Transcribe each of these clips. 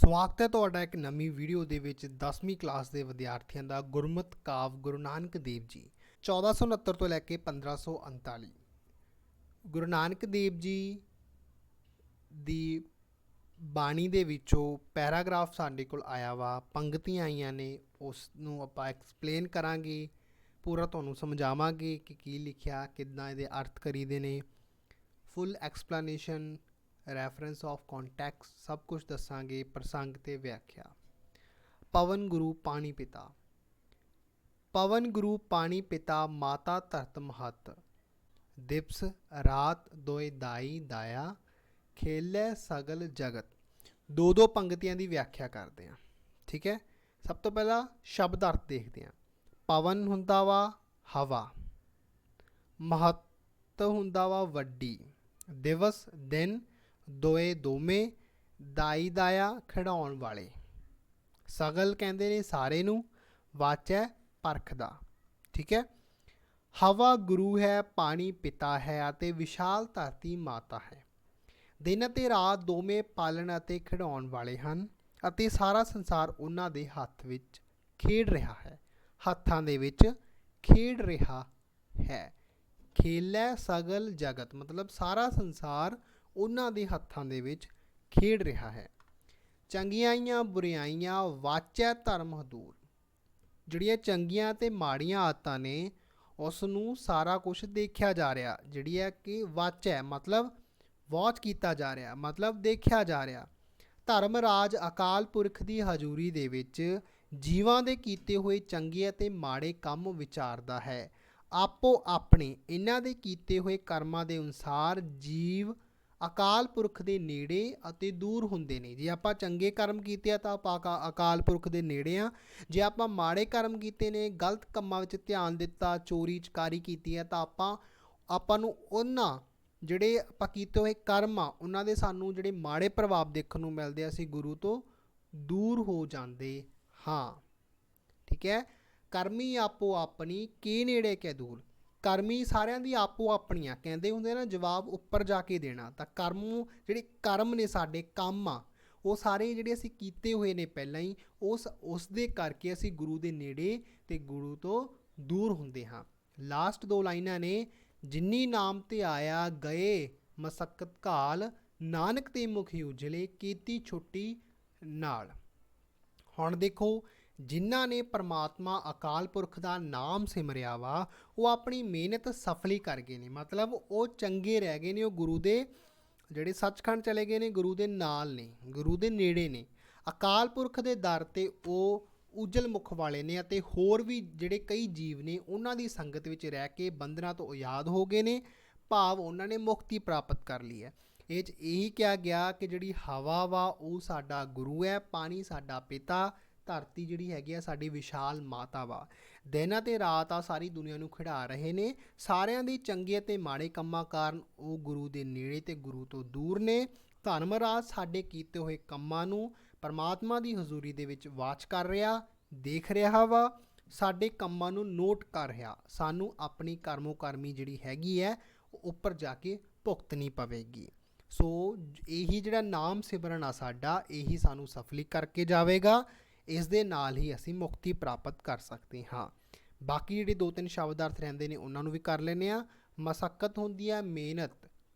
ਸਵਾਗਤ ਹੈ ਤੁਹਾਡਾ ਇੱਕ ਨਵੀਂ ਵੀਡੀਓ ਦੇ ਵਿੱਚ 10ਵੀਂ ਕਲਾਸ ਦੇ ਵਿਦਿਆਰਥੀਆਂ ਦਾ ਗੁਰਮਤ ਕਾਵ ਗੁਰੂ ਨਾਨਕ ਦੇਵ ਜੀ 1469 ਤੋਂ ਲੈ ਕੇ 1539 ਗੁਰੂ ਨਾਨਕ ਦੇਵ ਜੀ ਦੀ ਬਾਣੀ ਦੇ ਵਿੱਚੋਂ ਪੈਰਾਗ੍ਰਾਫ ਸਾਡੇ ਕੋਲ ਆਇਆ ਵਾ ਪੰਕਤੀਆਂ ਆਈਆਂ ਨੇ ਉਸ ਨੂੰ ਆਪਾਂ ਐਕਸਪਲੇਨ ਕਰਾਂਗੇ, ਪੂਰਾ ਤੁਹਾਨੂੰ ਸਮਝਾਵਾਂਗੇ ਕਿ ਕੀ ਲਿਖਿਆ, ਕਿੱਦਾਂ ਇਹਦੇ ਅਰਥ ਕਰੀਦੇ ਨੇ। Full explanation reference of context ਸਭ ਕੁਝ ਦੱਸਾਂਗੇ ਪ੍ਰਸੰਗ ਤੇ ਵਿਆਖਿਆ। ਪਵਨ ਗੁਰੂ ਪਾਣੀ ਪਿਤਾ। ਪਵਨ ਗੁਰੂ ਪਾਣੀ ਪਿਤਾ, ਮਾਤਾ ਧਰਤ ਮਹਤ। ਦਿਵਸ, ਰਾਤ ਦੋਇ ਦਾਈ ਦਾਇਆ, ਖੇਲੇ ਸਗਲ ਜਗਤ। ਦੋ ਦੋ ਪੰਕਤੀਆਂ ਦੀ ਵਿਆਖਿਆ ਕਰਦੇ ਹਾਂ ਠੀਕ ਹੈ? ਸਭ ਤੋਂ ਪਹਿਲਾਂ ਸ਼ਬਦ ਅਰਥ ਦੇਖਦੇ ਹਾਂ ਪਵਨ ਹੁੰਦਾ ਵਾ ਹਵਾ। ਮਹਤ ਹੁੰਦਾ ਵਾ ਵੱਡੀ। ਦਿਵਸ, ਦਿਨ ਦੋਏ ਦੋਵੇਂ ਦਾਈ ਦਾਇਆ ਖਿਡਾਉਣ ਵਾਲੇ। ਸਗਲ ਕਹਿੰਦੇ ਨੇ ਸਾਰੇ ਨੂੰ, ਵਾਚੈ ਪਰਖ ਦਾ। ਠੀਕ ਹੈ? ਹਵਾ ਗੁਰੂ ਹੈ, ਪਾਣੀ ਪਿਤਾ ਹੈ ਅਤੇ ਵਿਸ਼ਾਲ ਧਰਤੀ ਮਾਤਾ ਹੈ। ਦਿਨ ਅਤੇ ਰਾਤ ਦੋਵੇਂ ਪਾਲਣ ਅਤੇ ਖਿਡਾਉਣ ਵਾਲੇ ਹਨ ਅਤੇ ਸਾਰਾ ਸੰਸਾਰ ਉਹਨਾਂ ਦੇ ਹੱਥ ਵਿੱਚ ਖੇਡ ਰਿਹਾ ਹੈ। ਹੱਥਾਂ ਦੇ ਵਿੱਚ ਖੇਡ ਰਿਹਾ ਹੈ। ਖੇਲੈ ਸਗਲ ਜਗਤ। ਮਤਲਬ ਸਾਰਾ ਸੰਸਾਰ ਉਹਨਾਂ ਦੇ ਹੱਥਾਂ ਦੇ ਵਿੱਚ ਖੇਡ ਰਿਹਾ ਹੈ। ਚੰਗਿਆਈਆਂ ਬੁਰਾਈਆਂ ਵਾਚੈ ਧਰਮ ਹਦੂਰ। ਜਿਹੜੀਆਂ ਚੰਗੀਆਂ ਤੇ ਮਾੜੀਆਂ ਆਦਤਾਂ ਨੇ ਉਸ ਨੂੰ ਸਾਰਾ ਕੁਝ ਦੇਖਿਆ ਜਾ ਰਿਹਾ, ਜਿਹੜੀ ਹੈ ਕਿ ਵਾਚੈ, ਮਤਲਬ ਵਾਚ ਕੀਤਾ ਜਾ ਰਿਹਾ, ਮਤਲਬ ਦੇਖਿਆ ਜਾ ਰਿਹਾ। ਧਰਮ ਰਾਜ ਅਕਾਲ ਪੁਰਖ ਦੀ ਹਜ਼ੂਰੀ ਦੇ ਵਿੱਚ ਜੀਵਾਂ ਦੇ ਕੀਤੇ ਹੋਏ ਚੰਗੇ ਅਤੇ ਮਾੜੇ ਕੰਮ ਵਿਚਾਰਦਾ ਹੈ। ਆਪੋ ਆਪਣੇ ਇਹਨਾਂ ਦੇ ਕੀਤੇ ਹੋਏ ਕਰਮਾਂ ਦੇ ਅਨੁਸਾਰ ਜੀਵ ਅਕਾਲ ਪੁਰਖ ਦੇ ਨੇੜੇ ਅਤੇ ਦੂਰ ਹੁੰਦੇ ਨੇ। ਜੇ ਆਪਾਂ ਚੰਗੇ ਕਰਮ ਕੀਤੇ ਆ ਤਾਂ ਆਪਾਂ ਅਕਾ- ਅਕਾਲ ਪੁਰਖ ਦੇ ਨੇੜੇ ਆ। ਜੇ ਆਪਾਂ ਮਾੜੇ ਕਰਮ ਕੀਤੇ ਨੇ, ਗਲਤ ਕੰਮਾਂ ਵਿੱਚ ਧਿਆਨ ਦਿੱਤਾ, ਚੋਰੀ, ਚਕਾਰੀ ਕੀਤੀ ਹੈ ਤਾਂ ਆਪਾਂ ਆਪਾਂ ਨੂੰ ਉਹਨਾਂ ਜਿਹੜੇ ਆਪਾਂ ਕੀਤੇ ਹੋਏ ਕਰਮ ਆ, ਉਹਨਾਂ ਦੇ ਸਾਨੂੰ ਜਿਹੜੇ ਮਾੜੇ ਪ੍ਰਭਾਵ ਦੇਖਣ ਨੂੰ ਮਿਲਦੇ ਆ, ਅਸੀਂ ਗੁਰੂ ਤੋਂ ਦੂਰ ਹੋ ਜਾਂਦੇ ਹਾਂ। ਠੀਕ ਹੈ? ਕਰਮੀ ਆਪੋ ਆਪਣੀ ਕੀ ਨੇੜੇ ਕੇ ਦੂਰ। ਕਰਮੀ ਸਾਰਿਆਂ ਦੀ ਆਪੋ ਆਪਣੀਆਂ, ਕਹਿੰਦੇ ਹੁੰਦੇ ਨਾ, ਜਵਾਬ ਉੱਪਰ ਜਾ ਕੇ ਦੇਣਾ। ਤਾਂ ਕਰਮ ਜਿਹੜੇ ਕਰਮ ਨੇ ਸਾਡੇ, ਕੰਮ ਆ, ਉਹ ਸਾਰੇ ਜਿਹੜੇ ਅਸੀਂ ਕੀਤੇ ਹੋਏ ਨੇ ਪਹਿਲਾਂ ਹੀ, ਉਸ ਉਸ ਦੇ ਕਰਕੇ ਅਸੀਂ ਗੁਰੂ ਦੇ ਨੇੜੇ ਤੇ ਗੁਰੂ ਤੋਂ ਦੂਰ ਹੁੰਦੇ ਹਾਂ। ਲਾਸਟ ਦੋ ਲਾਈਨਾਂ ਨੇ, ਜਿੰਨੀ ਨਾਮ ਤੇ ਆਇਆ ਗਏ, ਮਸਕਤ ਕਾਲ ਨਾਨਕ ਤੇ ਮੁਖੀ ਉਜਲੇ, ਕੀਤੀ ਛੋਟੀ ਨਾਲ। ਹੁਣ ਦੇਖੋ ਜਿਨ੍ਹਾਂ ਨੇ ਪਰਮਾਤਮਾ ਅਕਾਲ ਪੁਰਖ ਦਾ ਨਾਮ ਸਿਮਰਿਆ ਵਾ, ਉਹ ਆਪਣੀ ਮਿਹਨਤ ਸਫਲੀ ਕਰ ਗਏ ਨੇ। ਮਤਲਬ ਉਹ ਚੰਗੇ ਰਹਿ ਗਏ ਨੇ, ਉਹ ਗੁਰੂ ਦੇ ਜਿਹੜੇ ਸੱਚਖੰਡ ਚਲੇ ਗਏ ਨੇ, ਗੁਰੂ ਦੇ ਨਾਲ ਨੇ, ਗੁਰੂ ਦੇ ਨੇੜੇ ਨੇ। ਅਕਾਲ ਪੁਰਖ ਦੇ ਦਰ ਤੇ ਉਹ ਉਜਲ ਮੁਖ ਵਾਲੇ ਨੇ ਅਤੇ ਹੋਰ ਵੀ ਜਿਹੜੇ ਕਈ ਜੀਵ ਨੇ, ਉਹਨਾਂ ਦੀ ਸੰਗਤ ਵਿੱਚ ਰਹਿ ਕੇ ਬੰਧਨਾਂ ਤੋਂ ਆਜ਼ਾਦ ਹੋ ਗਏ ਨੇ, ਭਾਵ ਉਹਨਾਂ ਨੇ ਮੁਕਤੀ ਪ੍ਰਾਪਤ ਕਰ ਲਈ ਹੈ। ਇਹ 'ਚ ਇਹੀ ਕਿਹਾ ਗਿਆ ਕਿ ਜਿਹੜੀ ਹਵਾ ਵਾ, ਉਹ ਸਾਡਾ ਗੁਰੂ ਹੈ, ਪਾਣੀ ਸਾਡਾ ਪਿਤਾ ਧਰਤੀ ਜਿਹੜੀ ਹੈਗੀ ਆ ਸਾਡੀ ਵਿਸ਼ਾਲ ਮਾਤਾ ਵਾ। ਦਿਨ ਅਤੇ ਰਾਤ ਆ ਸਾਰੀ ਦੁਨੀਆ ਨੂੰ ਖਿਡਾ ਰਹੇ ਨੇ। ਸਾਰਿਆਂ ਦੀ ਚੰਗੇ ਅਤੇ ਮਾੜੇ ਕੰਮਾਂ ਕਾਰਨ ਉਹ ਗੁਰੂ ਦੇ ਨੇੜੇ ਤੇ ਗੁਰੂ ਤੋਂ ਦੂਰ ਨੇ। ਧਰਮ ਰਾਜ ਸਾਡੇ ਕੀਤੇ ਹੋਏ ਕੰਮਾਂ ਨੂੰ ਪਰਮਾਤਮਾ ਦੀ ਹਜ਼ੂਰੀ ਦੇ ਵਿੱਚ ਵਾਚ ਕਰ ਰਿਹਾ, ਦੇਖ ਰਿਹਾ ਵਾ। ਸਾਡੇ ਕੰਮਾਂ ਨੂੰ ਨੋਟ ਕਰ ਰਿਹਾ। ਸਾਨੂੰ ਆਪਣੀ ਕਰਮੋ ਕਰਮੀ ਜਿਹੜੀ ਹੈਗੀ ਹੈ, ਉਹ ਉੱਪਰ ਜਾ ਕੇ ਭੁਗਤਣੀ ਪਵੇਗੀ। ਸੋ ਇਹੀ ਜਿਹੜਾ ਨਾਮ ਸਿਮਰਨ ਆ ਸਾਡਾ, ਇਹੀ ਸਾਨੂੰ ਸਫਲੀ ਕਰਕੇ ਜਾਵੇਗਾ। ਇਸ ਦੇ ਨਾਲ ਹੀ ਅਸੀਂ ਮੁਕਤੀ ਪ੍ਰਾਪਤ ਕਰ ਸਕਦੇ ਹਾਂ। ਬਾਕੀ ਜਿਹੜੇ ਦੋ ਤਿੰਨ ਸ਼ਬਦ ਅਰਥ ਰਹਿੰਦੇ ਨੇ, ਉਹਨਾਂ ਨੂੰ ਵੀ ਕਰ ਲੈਨੇ ਆ ਮਸਕਤ ਹੁੰਦੀ ਹੈ, ਮਿਹਨਤ।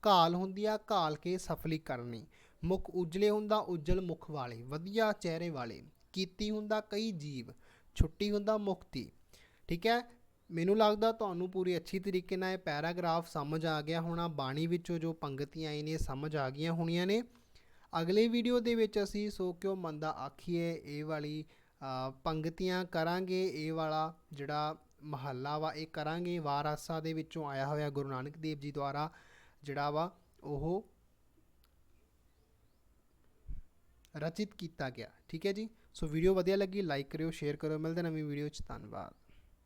ਘਾਲ ਹੁੰਦੀ ਆ ਘਾਲ ਕੇ ਸਫਲੀ ਕਰਨੀ। ਮੁਖ ਉਜਲੇ ਹੁੰਦਾ, ਉਜਲ ਮੁਖ ਵਾਲੇ। ਵਧੀਆ ਚਿਹਰੇ ਵਾਲੇ। ਕੀਤੀ ਹੁੰਦਾ ਕਈ ਜੀਵ। ਛੁੱਟੀ ਹੁੰਦਾ ਮੁਕਤੀ। ਠੀਕ ਹੈ? ਮੈਨੂੰ ਲੱਗਦਾ ਤੁਹਾਨੂੰ ਪੂਰੀ ਅੱਛੀ ਤਰੀਕੇ ਨਾਲ ਇਹ ਪੈਰਾਗ੍ਰਾਫ ਸਮਝ ਆ ਗਿਆ ਹੋਣਾ। ਬਾਣੀ ਵਿੱਚੋਂ ਜੋ ਪੰਕਤੀਆਂ ਆਈ ਨੇ ਸਮਝ ਆ ਗਈਆਂ ਹੋਣੀਆਂ ਨੇ। ਅਗਲੇ ਵੀਡੀਓ ਦੇ ਵਿੱਚ ਅਸੀਂ ਸੋ ਕਿਉ ਮੰਦਾ ਆਖੀਏ, ਇਹ ਵਾਲੀ ਪੰਗਤੀਆਂ ਕਰਾਂਗੇ। ਇਹ ਵਾਲਾ ਜਿਹੜਾ ਮਹੱਲਾ ਵਾ, ਇਹ ਕਰਾਂਗੇ। ਵਾਰਾਸਾ ਦੇ ਵਿੱਚੋਂ ਆਇਆ ਹੋਇਆ ਗੁਰੂ ਨਾਨਕ ਦੇਵ ਜੀ ਦੁਆਰਾ ਜਿਹੜਾ ਵਾ, ਉਹ ਰਚਿਤ ਕੀਤਾ ਗਿਆ। ਠੀਕ ਹੈ ਜੀ? ਸੋ ਵੀਡੀਓ ਵਧੀਆ ਲੱਗੀ ਲਾਈਕ ਕਰਿਓ ਸ਼ੇਅਰ ਕਰਿਓ। ਮਿਲਦੇ ਨਵੀਂ ਵੀਡੀਓ 'ਚ। ਧੰਨਵਾਦ।